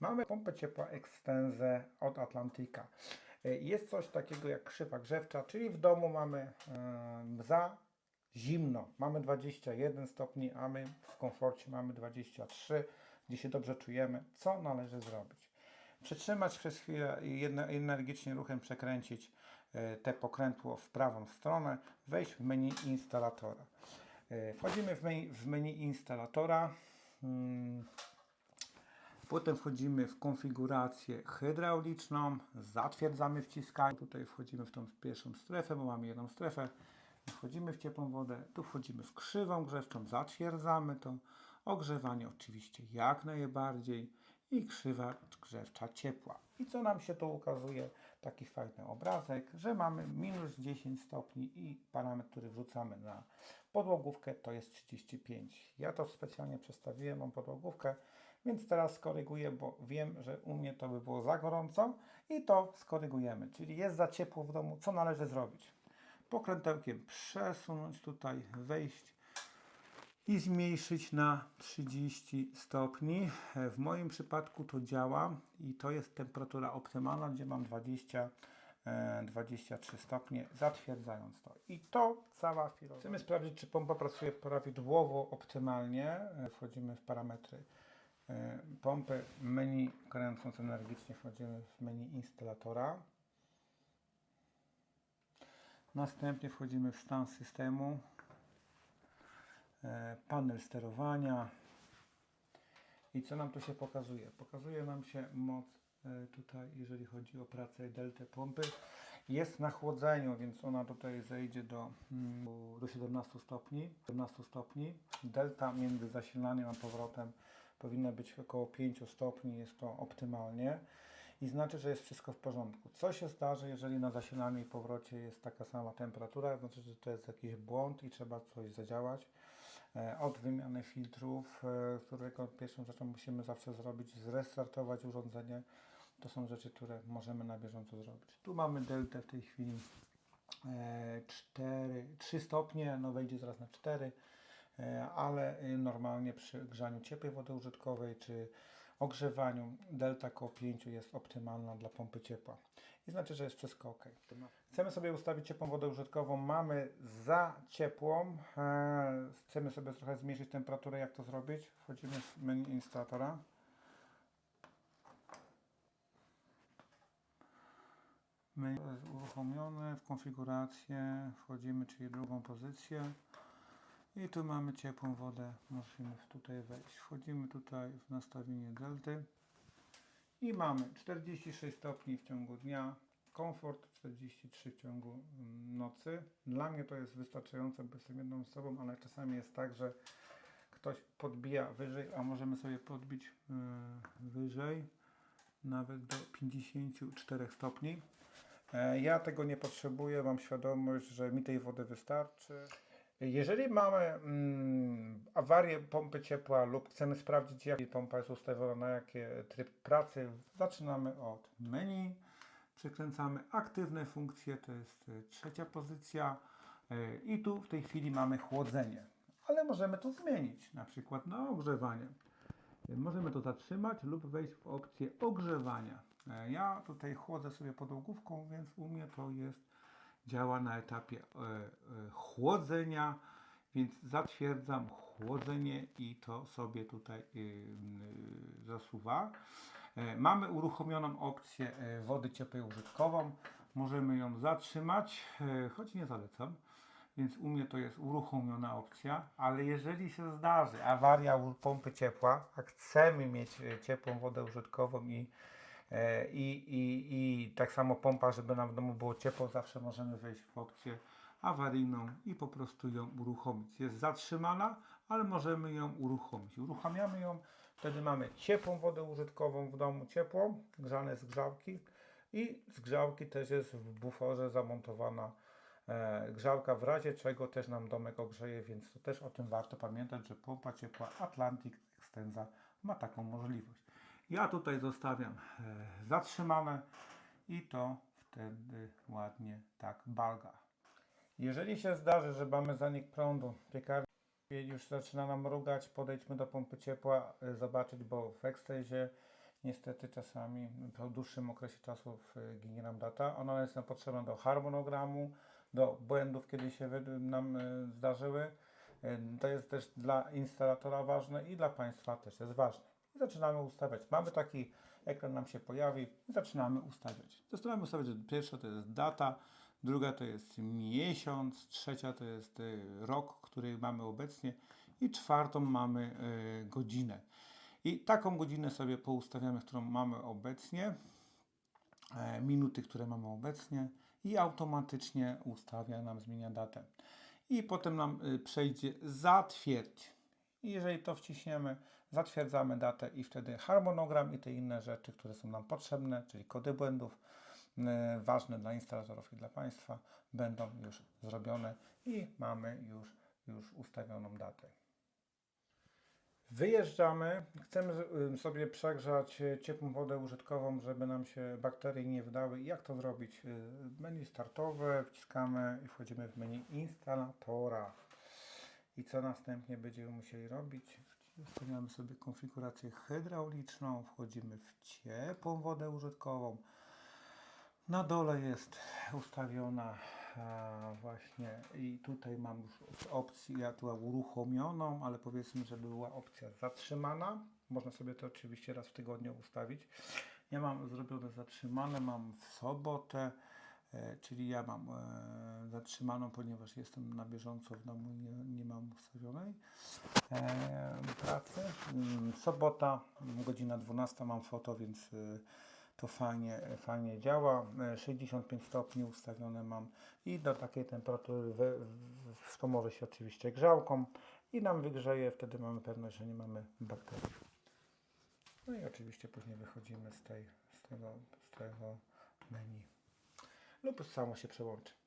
Mamy pompę ciepła Extense od Atlantika. E, Jest coś takiego jak krzywa grzewcza, czyli w domu mamy em, za zimno. Mamy 21 stopni, a my w komforcie mamy 23, gdzie się dobrze czujemy. Co należy zrobić? Przytrzymać przez chwilę i energicznie ruchem przekręcić e, te pokrętło w prawą stronę, wejść w menu instalatora. E, Wchodzimy w menu, w menu instalatora. Mm, Potem wchodzimy w konfigurację hydrauliczną, zatwierdzamy wciskanie. Tutaj wchodzimy w tą pierwszą strefę, bo mamy jedną strefę. Wchodzimy w ciepłą wodę, tu wchodzimy w krzywą grzewczą, zatwierdzamy to. Ogrzewanie oczywiście jak najbardziej i krzywa grzewcza ciepła. I co nam się tu ukazuje? Taki fajny obrazek, że mamy minus 10 stopni i parametr, który wrzucamy na podłogówkę to jest 35. Ja to specjalnie przestawiłem, mam podłogówkę, więc teraz skoryguję, bo wiem, że u mnie to by było za gorąco i to skorygujemy. Czyli jest za ciepło w domu, co należy zrobić? Pokrętełkiem przesunąć tutaj, wejść i zmniejszyć na 30 stopni. E, W moim przypadku to działa i to jest temperatura optymalna, gdzie mam 20, e, 23 stopnie, zatwierdzając to. I to cała chwila. Chcemy sprawdzić, czy pompa pracuje prawidłowo, optymalnie. E, Wchodzimy w parametry e, pompy, menu kręcąc energicznie, wchodzimy w menu instalatora. Następnie wchodzimy w stan systemu, e, panel sterowania. I co nam tu się pokazuje? Pokazuje nam się moc e, tutaj, jeżeli chodzi o pracę delty pompy. Jest na chłodzeniu, więc ona tutaj zejdzie do, mm, do 17 stopni. 17 stopni. Delta między zasilaniem a powrotem powinna być około 5 stopni, jest to optymalnie i znaczy, że jest wszystko w porządku. Co się zdarzy, jeżeli na zasilaniu i powrocie jest taka sama temperatura, znaczy, że to jest jakiś błąd i trzeba coś zadziałać. E, Od wymiany filtrów, e, którego pierwszą rzeczą musimy zawsze zrobić, zrestartować urządzenie. To są rzeczy, które możemy na bieżąco zrobić. Tu mamy deltę w tej chwili e, 4, 3 stopnie, no wejdzie zaraz na 4, e, ale e, normalnie przy grzaniu ciepłej wody użytkowej czy ogrzewaniu delta koło 5 jest optymalna dla pompy ciepła. I znaczy, że jest wszystko ok. Chcemy sobie ustawić ciepłą wodę użytkową, mamy za ciepłą, e, chcemy sobie trochę zmniejszyć temperaturę, jak to zrobić? Wchodzimy w menu instalatora. Menu jest uruchomione, w konfigurację wchodzimy, czyli drugą pozycję. I tu mamy ciepłą wodę, musimy tutaj wejść. Wchodzimy tutaj w nastawienie delty i mamy 46 stopni w ciągu dnia, komfort 43 w ciągu mm, nocy. Dla mnie to jest wystarczające, bo jestem jedną osobą, ale czasami jest tak, że ktoś podbija wyżej, a możemy sobie podbić yy, wyżej, nawet do 54 stopni. E, Ja tego nie potrzebuję, mam świadomość, że mi tej wody wystarczy. Jeżeli mamy mm, awarię pompy ciepła lub chcemy sprawdzić, jak pompa jest ustawiona, na jaki tryb pracy, zaczynamy od menu, przekręcamy aktywne funkcje, to jest e, trzecia pozycja e, i tu w tej chwili mamy chłodzenie, ale możemy to zmienić, na przykład na ogrzewanie. E, Możemy to zatrzymać lub wejść w opcję ogrzewania. Ja tutaj chłodzę sobie podłogówką, więc u mnie to jest działa na etapie e, e, chłodzenia, więc zatwierdzam chłodzenie i to sobie tutaj y, y, zasuwa. E, Mamy uruchomioną opcję wody ciepłej użytkową. Możemy ją zatrzymać, choć nie zalecam. Więc u mnie to jest uruchomiona opcja, ale jeżeli się zdarzy awaria pompy ciepła, a chcemy mieć ciepłą wodę użytkową i, i, i, i tak samo pompa, żeby nam w domu było ciepło, zawsze możemy wejść w opcję awaryjną i po prostu ją uruchomić. Jest zatrzymana, ale możemy ją uruchomić. Uruchamiamy ją, wtedy mamy ciepłą wodę użytkową w domu, ciepłą, grzane z grzałki i z grzałki też jest w buforze zamontowana e, grzałka, w razie czego też nam domek ogrzeje, więc to też o tym warto pamiętać, że pompa ciepła Atlantic Extensa ma taką możliwość. Ja tutaj zostawiam e, zatrzymane i to wtedy ładnie tak balga. Jeżeli się zdarzy, że mamy zanik prądu, piekarnia już zaczyna nam mrugać, podejdźmy do pompy ciepła, y, zobaczyć, bo w ekstazie Niestety czasami po dłuższym okresie czasu w- ginie nam data. Ona jest nam potrzebna do harmonogramu, do błędów, kiedy się nam e, zdarzyły. E, To jest też dla instalatora ważne i dla Państwa też jest ważne. Zaczynamy ustawiać. Mamy taki ekran nam się pojawi zaczynamy ustawiać. Zaczynamy ustawiać, pierwsza to jest data, druga to jest miesiąc, trzecia to jest e, rok, który mamy obecnie i czwartą mamy e, godzinę. I taką godzinę sobie poustawiamy, którą mamy obecnie, e, minuty, które mamy obecnie i automatycznie ustawia nam, zmienia datę. I potem nam y, przejdzie zatwierdź. I jeżeli to wciśniemy, zatwierdzamy datę i wtedy harmonogram i te inne rzeczy, które są nam potrzebne, czyli kody błędów, y, ważne dla instalatorów i dla Państwa, będą już zrobione i mamy już, już ustawioną datę. Wyjeżdżamy, chcemy y, sobie przegrzać y, ciepłą wodę użytkową, żeby nam się bakterie nie wydały. Jak to zrobić? Menu startowe, wciskamy i wchodzimy w menu instalatora. I co następnie będziemy musieli robić? Ustawiamy sobie konfigurację hydrauliczną, wchodzimy w ciepłą wodę użytkową. Na dole jest ustawiona a, właśnie i tutaj mam już w opcji ja tu uruchomioną, ale powiedzmy, że była opcja zatrzymana. Można sobie to oczywiście raz w tygodniu ustawić. Ja mam zrobione zatrzymane, mam w sobotę, e, czyli ja mam e, zatrzymaną, ponieważ jestem na bieżąco w domu i nie, nie mam ustawionej e, pracy. Mm, Sobota, godzina 12 mam foto, więc e, to fajnie, fajnie działa. E, 65 stopni ustawione mam i do takiej temperatury we, w, w, to może się oczywiście grzałką i nam wygrzeje, wtedy mamy pewność, że nie mamy bakterii. No i oczywiście później wychodzimy z, tej, z, tego, z tego menu lub samo się przełączy.